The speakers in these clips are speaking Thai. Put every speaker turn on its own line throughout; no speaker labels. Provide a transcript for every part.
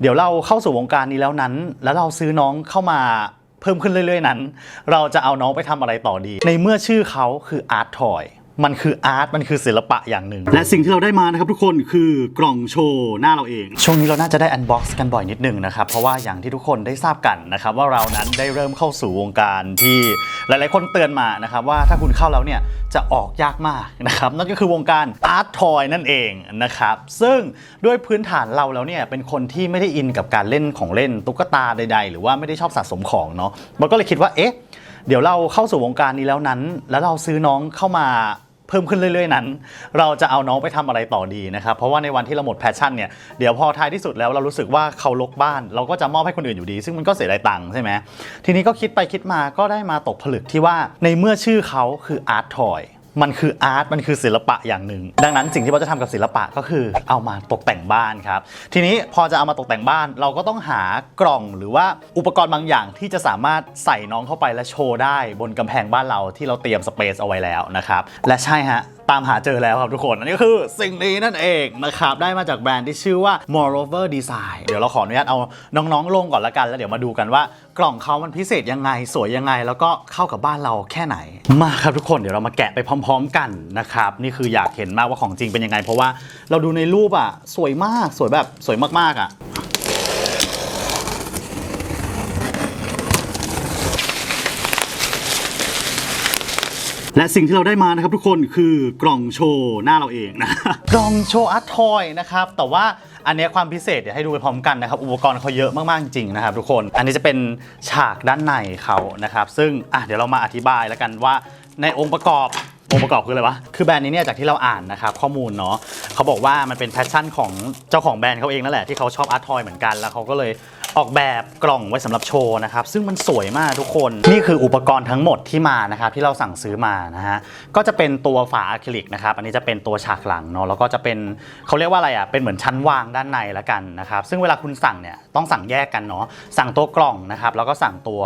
เดี๋ยวเราเข้าสู่วงการนี้แล้วนั้น แล้วเราซื้อน้องเข้ามาเพิ่มขึ้นเรื่อยๆนั้น เราจะเอาน้องไปทำอะไรต่อดี ในเมื่อชื่อเขาคืออาร์ตทอย มันคืออาร์ตมันคือศิลปะอย่างหนึ่ง และสิ่งที่เราได้มานะครับทุกคนคือกล่องโชว์หน้าเราเอง ช่วงนี้เราน่าจะได้อันบ็อกซ์กันบ่อยนิดนึงนะครับ เพราะว่าอย่างที่ทุกคนได้ทราบกันนะครับ ว่าเรานั้นได้เริ่มเข้าสู่วงการที่หลายๆ คนเตือนมานะครับ ว่าถ้าคุณเข้าแล้วเนี่ยจะออกยากมากนะครับ นั่นก็คือวงการอาร์ตทอยนั่นเองนะครับ ซึ่งด้วยพื้นฐานเราแล้วเนี่ยเป็นคนที่ไม่ได้อินกับการเล่นของเล่นตุ๊กตาใด ๆ หรือว่าไม่ได้ชอบสะสมของเนาะมันก็เลยคิดว่าเอ๊ะเดี๋ยวเราเข้าสู่วงการนี้แล้วนั้น แล้วเราซื้อน้องเข้ามา เพิ่มขึ้นเรื่อยๆนั้น เราจะเอาน้องไปทำอะไรต่อดีนะครับเพราะว่าในวันที่เราหมดแพชชั่นเนี่ยเดี๋ยวพอท้ายที่สุดแล้วเรารู้สึกว่าเขาลกบ้าน เราก็จะมอบให้คนอื่นอยู่ดี ซึ่งมันก็เสียดายตังค์ใช่ไหมทีนี้ก็คิดไปคิดมาก็ได้มาตกผลึกที่ว่าในเมื่อชื่อเขาคืออาร์ตทอย มันคืออาร์ตมันคือศิลปะอย่างหนึ่ง ดังนั้นสิ่งที่เราจะทำกับศิลปะก็คือเอามาตกแต่งบ้านครับ ทีนี้พอจะเอามาตกแต่งบ้าน เราก็ต้องหากล่องหรือว่าอุปกรณ์บางอย่างที่จะสามารถใส่น้องเข้าไปและโชว์ได้บนกำแพงบ้านเราที่เราเตรียมสเปซเอาไว้แล้วนะครับและใช่ฮะ ตามหาเจอแล้วครับทุกคน อันนี้ก็คือสิ่งนี้นั่นเองนะครับ ได้มาจากแบรนด์ที่ชื่อว่า Moreover Design เดี๋ยวเราขออนุญาตเอาน้องๆ ลงก่อนละกัน แล้วเดี๋ยวมาดูกันว่ากล่องเขามันพิเศษยังไง สวยยังไง แล้วก็เข้ากับบ้านเราแค่ไหน มาครับทุกคนเดี๋ยวเรามาแกะไปพร้อม ๆ กันนะครับ นี่คืออยากเห็นมากว่าของจริงเป็นยังไง เพราะว่าเราดูในรูปอะสวยมากสวยแบบสวยมากๆอะ และสิ่งที่เราได้มานะครับทุกคนคือกล่องโชว์หน้าเราเองนะ กล่องโชว์อาร์ตทอยนะครับ แต่ว่าอันเนี้ยความพิเศษเดี๋ยวให้ดูไปพร้อมกันนะครับ อุปกรณ์เขาเยอะมาก ๆ จริงๆนะครับทุกคน อันนี้จะเป็นฉากด้านในเขานะครับ ซึ่งอะเดี๋ยวเรามาอธิบายแล้วกันว่าในองค์ประกอบองค์ประกอบคืออะไรวะ คือแบรนด์นี้เนี่ยจากที่เราอ่านนะครับข้อมูลเนาะเขาบอกว่ามันเป็นแพชชั่นของเจ้าของแบรนด์เขาเองนั่นแหละที่เขาชอบอาร์ตทอยเหมือนกันแล้วเขาก็เลย ออกแบบกล่องไว้สำหรับโชว์นะครับซึ่งมันสวยมากทุกคน นี่คืออุปกรณ์ทั้งหมดที่มานะครับที่เราสั่งซื้อมานะฮะก็จะเป็นตัวฝาอะคริลิกนะครับอันนี้จะเป็นตัวฉากหลังเนาะแล้วก็จะเป็นเขาเรียกว่าอะไรอะเป็นเหมือนชั้นวางด้านในละกันนะครับซึ่งเวลาคุณสั่งเนี่ยต้องสั่งแยกกันเนาะสั่งตัวกล่องนะครับแล้วก็สั่งตัว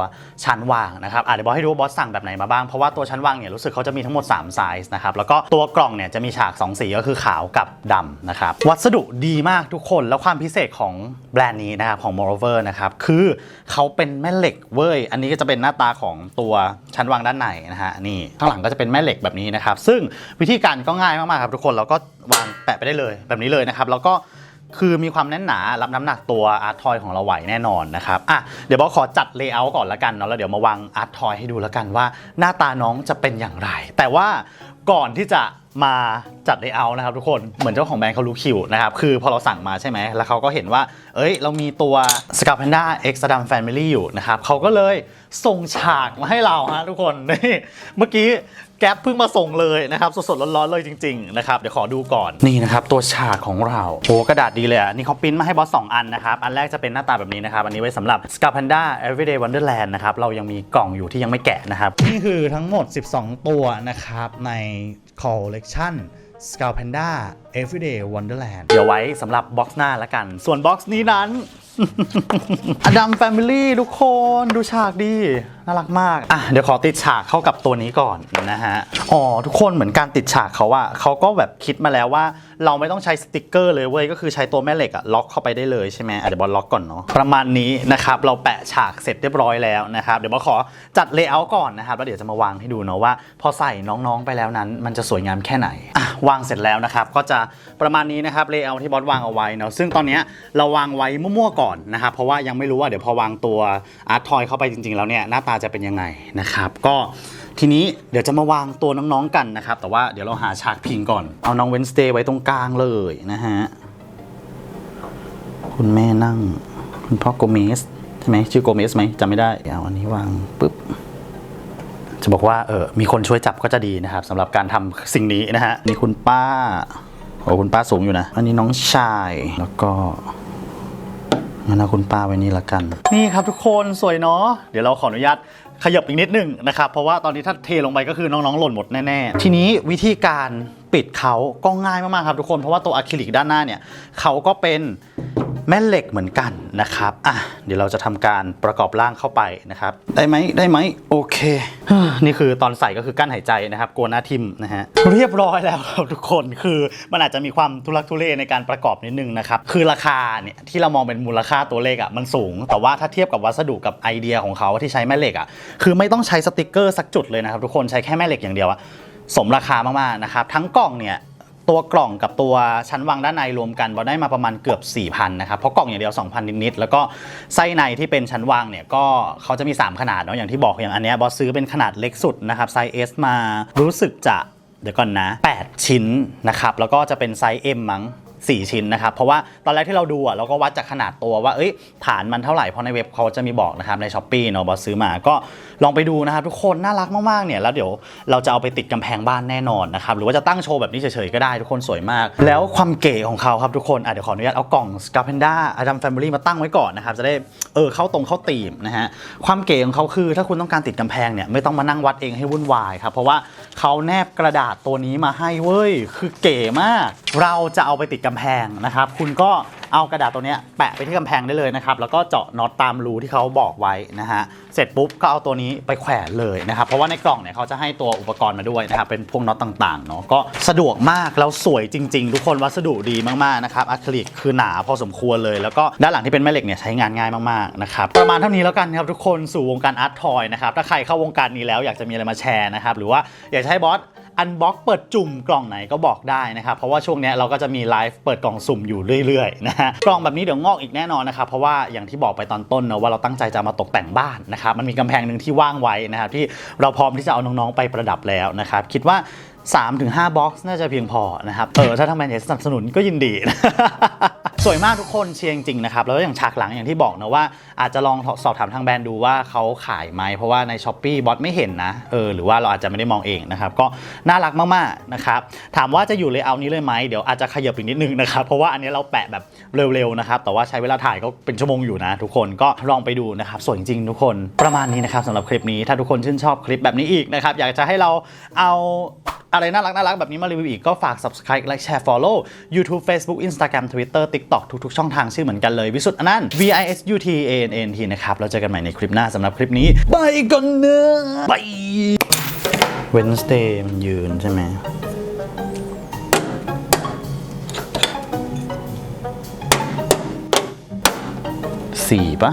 ชั้นวางนะครับอะเดี๋ยวบอสให้ดูว่าบอสสั่งแบบไหนมาบ้างเพราะว่าตัวชั้นวางเนี่ยรู้สึกเขาจะมีทั้งหมด3ไซส์นะครับแล้วก็ตัวกล่องเนี่ยจะมีฉาก 2 สีก็คือขาวกับดำนะครับวัสดุดีมากทุกคนแล้วความพิเศษของแบรนด์นี้นะครับของ Moreover นะครับ คือเขาเป็นแม่เหล็กเว้ย อันนี้ก็จะเป็นหน้าตาของตัวชั้นวางด้านในนะฮะนี่ข้างหลังก็จะเป็นแม่เหล็กแบบนี้นะครับ ซึ่งวิธีการก็ง่ายมากๆครับทุกคนเราก็วางแปะไปได้เลยแบบนี้เลยนะครับ แล้วก็คือมีความแน่นหนารับน้ำหนักตัวอาร์ตทอยของเราไหวแน่นอนนะครับอะเดี๋ยวบอสขอจัดเลเยอร์ก่อนละกันเนาะแล้วเดี๋ยวมาวางอาร์ตทอยให้ดูล้วกันว่า หน้าตาน้องจะเป็นอย่างไร แต่ว่าก่อนที่จะ มาจัดเลเยอร์นะครับทุกคนเหมือนเจ้าของแบรนด์เขารู้คิวนะครับ คือพอเราสั่งมาใช่ไหม แล้วเขาก็เห็นว่า เอ้ย เรามีตัว s c a r p a n d a X d a m Family อยู่นะครับเขาก็เลยส่งฉากมาให้เราฮะทุกคนนี่เมื่อกี้ แก๊ปเพิ่งมาส่งเลยนะครับสดๆร้อนๆเลยจริงๆนะครับเดี๋ยวขอดูก่อนนี่นะครับตัวฉากของเราโอ้กระดาษดีเลยอะนี่เขาปริ้นมาให้บอสสองอันนะครับอันแรกจะเป็นหน้าตาแบบนี้นะครับอันนี้ไว้สำหรับ s c a r p a n d a Everyday Wonderland นะครับเรายังมีกล่องอยู่ที่ยังไม่แกะนะครับนี่คือทั้งหมด 12 ตัวนะครับใน Collection s c a r p a n d a Everyday Wonderland เดี๋ยวไว้สำหรับบ็อกซ์หน้าละกัน ส่วนบ็อกซ์นี้นั้น อดัมแฟมิลี่ทุกคนดูฉากดี น่ารักมากอะเดี๋ยวขอติดฉากเข้ากับตัวนี้ก่อนนะฮะอ๋อทุกคนเหมือนการติดฉากเขาอะเขาก็แบบคิดมาแล้วว่า เราไม่ต้องใช้สติกเกอร์เลยเว้ยก็คือใช้ตัวแม่เหล็กอะล็อกเข้าไปได้เลยใช่ไหมอะเดี๋ยวบอลล็อกก่อนเนาะประมาณนี้นะครับเราแปะฉากเสร็จเรียบร้อยแล้วนะครับเดี๋ยวบอลขอจัดเลเยอร์ก่อนนะครับแล้วเดี๋ยวจะมาวางให้ดูเนาะว่า พอใส่น้องๆไปแล้วนั้น มันจะสวยงามแค่ไหนอะวางเสร็จแล้วนะครับก็จะประมาณนี้นะครับเลเยอร์ที่บอสวางเอาไว้เนาะซึ่งตอนเนี้ยเราวางไว้มั่วๆก่อนนะครับเพราะว่ายังไม่รู้ว่าเดี๋ยวพอวางตัวอาร์ตทอยเข้าไปจริงๆแล้วเนี่ยหน้าตาจะเป็นยังไงนะครับ ก็ทีนี้เดี๋ยวจะมาวางตัวน้องๆกันนะครับ แต่ว่าเดี๋ยวเราหาฉากพิงก่อน เอาน้องเวนสเตย์ไว้ตรงกลางเลยนะฮะ คุณแม่นั่ง คุณพ่อโกเมสใช่ไหมชื่อโกเมสไหมจำไม่ได้เอาอันนี้วางปุ๊บจะบอกว่าเออมีคนช่วยจับก็จะดีนะครับสำหรับการทำสิ่งนี้นะฮะนี่คุณป้าโอ้คุณป้าสูงอยู่นะ อันนี้น้องชายแล้วก็ งั้นเอาคุณป้าไว้นี่ละกัน นี่ครับทุกคนสวยเนาะเดี๋ยวเราขออนุญาตขยับอีกนิดนึงนะครับเพราะว่าตอนนี้ถ้าเทลงไปก็คือน้องๆหล่นหมดแน่ๆ ทีนี้วิธีการปิดเขาก็ง่ายมากๆครับทุกคนเพราะว่าตัวอะคริลิกด้านหน้าเนี่ยเขาก็เป็น แม่เหล็กเหมือนกันนะครับอะเดี๋ยวเราจะทำการประกอบร่างเข้าไปนะครับ ได้ไหมได้ไหมโอเค นี่คือตอนใส่ก็คือกั้นหายใจนะครับกลัวหน้าทิมนะฮะเรียบร้อยแล้วครับทุกคนคือมันอาจจะมีความทุลักทุเลในการประกอบนิดนึงนะครับคือราคาเนี่ยที่เรามองเป็นมูลค่าตัวเลขอะมันสูง แต่ว่าถ้าเทียบกับวัสดุกับไอเดียของเขาที่ใช้แม่เหล็กอะคือไม่ต้องใช้สติกเกอร์สักจุดเลยนะครับทุกคนใช้แค่แม่เหล็กอย่างเดียวอะสมราคามากๆนะครับทั้งกล่องเนี่ย ตัวกล่องกับตัวชั้นวางด้านในรวมกันเราได้มาประมาณเกือบ 4,000นะครับเพราะกล่องอย่างเดียว 2,000 นิดๆแล้วก็ไส้ในที่เป็นชั้นวางเนี่ยก็เขาจะมี 3 ขนาดเนาะอย่างที่บอกอย่างอันเนี้ยบอสซื้อเป็นขนาดเล็กสุดนะครับไซส์ S มารู้สึกจะเดี๋ยวก่อนนะ 8 ชิ้นนะครับแล้วก็จะเป็นไซส์ M มั้ง 4 ชิ้นนะครับ เพราะว่าตอนแรกที่เราดูอะเราก็วัดจากขนาดตัวว่าเอ้ยฐานมันเท่าไหร่เพราะในเว็บเขาจะมีบอกนะครับในช้อปปี้เนาะบอสซื้อมาก็ลองไปดูนะครับทุกคนน่ารักมากๆเนี่ยแล้วเดี๋ยวเราจะเอาไปติดกำแพงบ้านแน่นอนนะครับหรือว่าจะตั้งโชว์แบบนี้เฉยๆก็ได้ทุกคนสวยมาก แล้วความเก๋ของเขาครับทุกคนอะเดี๋ยวขออนุญาตเอากล่อง s c a r p e n d a Adam Family มาตั้งไว้ก่อนนะครับจะได้เออเข้าตรงเข้าตีมนะฮะความเก๋ของเขาคือถ้าคุณต้องการติดกำแพงเนี่ยไม่ต้องมานั่งวัดเองให้วุ่นวายครับเพราะว่าเขาแนบกระดาษตัวนี้มาให้เว้ยคือเก๋มาก เราจะเอาไปติดกำแพงนะครับ คุณก็เอากระดาษตัวนี้แปะไปที่กำแพงได้เลยนะครับ แล้วก็เจาะน็อตตามรูที่เขาบอกไว้นะฮะ เสร็จปุ๊บก็เอาตัวนี้ไปแขวนเลยนะครับ เพราะว่าในกล่องเนี่ยเขาจะให้ตัวอุปกรณ์มาด้วยนะครับ เป็นพวกน็อตต่างๆเนาะ ก็สะดวกมากแล้วสวยจริง ๆ ทุกคนวัสดุดีมากๆนะครับ อะคริลิกคือหนาพอสมควรเลย แล้วก็ด้านหลังที่เป็นแม่เหล็กเนี่ยใช้งานง่ายมากๆนะครับ ประมาณเท่านี้แล้วกันครับทุกคนสู่วงการอาร์ตทอยนะครับ ถ้าใครเข้าวงการนี้แล้วอยากจะมีอะไรมาแชร์นะครับ หรือว่าอยากจะให้บอส อันบ็อกเปิดจุ่มกล่องไหนก็บอกได้นะครับ เพราะว่าช่วงนี้เราก็จะมีไลฟ์เปิดกล่องสุ่มอยู่เรื่อยๆนะฮะกล่องแบบนี้เดี๋ยวงอกอีกแน่นอนนะครับ เพราะว่าอย่างที่บอกไปตอนต้นนะว่าเราตั้งใจจะมาตกแต่งบ้านนะครับ มันมีกำแพงหนึ่งที่ว่างไว้นะครับที่เราพร้อมที่จะเอาน้องๆไปประดับแล้วนะครับ คิดว่า3-5บ็อกซ์น่าจะเพียงพอนะครับเออถ้าทางแบรนด์อยากสนับสนุนก็ยินดี วยมากทุกคนเชียร์จริงๆนะครับแล้วอย่างฉากหลังอย่างที่บอกนะว่าอาจจะลองสอบถามทางแบรนด์ดูว่าเขาขายไหมเพราะว่าในช้อปปีบอสไม่เห็นนะเออหรือว่าเราอาจจะไม่ได้มองเองนะครับก็น่ารักมากๆนะครับถามว่าจะอยู่เลเยอร์นี้เลยไหมเดี๋ยวอาจจะขยับอีกนิดนึงนะครับเพราะว่าอันนี้เราแปะแบบเร็วๆนะครับแต่ว่าใช้เวลาถ่ายก็เป็นชั่วโมงอยู่นะทุกคนก็ลองไปดูนะครับสวยจริงๆทุกคนประมาณนี้นะครับสำหรับคลิปนี้ถ้าทุกคนชื่นชอบคลิปแบบนี้อีกนะครับอยากจะให้เราเอาอะไรน่ารักน่ารักแบบนี้มารีวิวอีกก็ฝาก subscribe และแชร์ follow YouTube Facebook Instagram Twitter TikTok ทุกๆ ช่องทางชื่อเหมือนกันเลย วิสุทธ์อนันต์ V I S U T A N N T นะครับเราเจอกันใหม่ในคลิปหน้าสำหรับคลิปนี้ไปก่อนเนะไป Wednesday มันยืนใช่ไหมสี่ปะ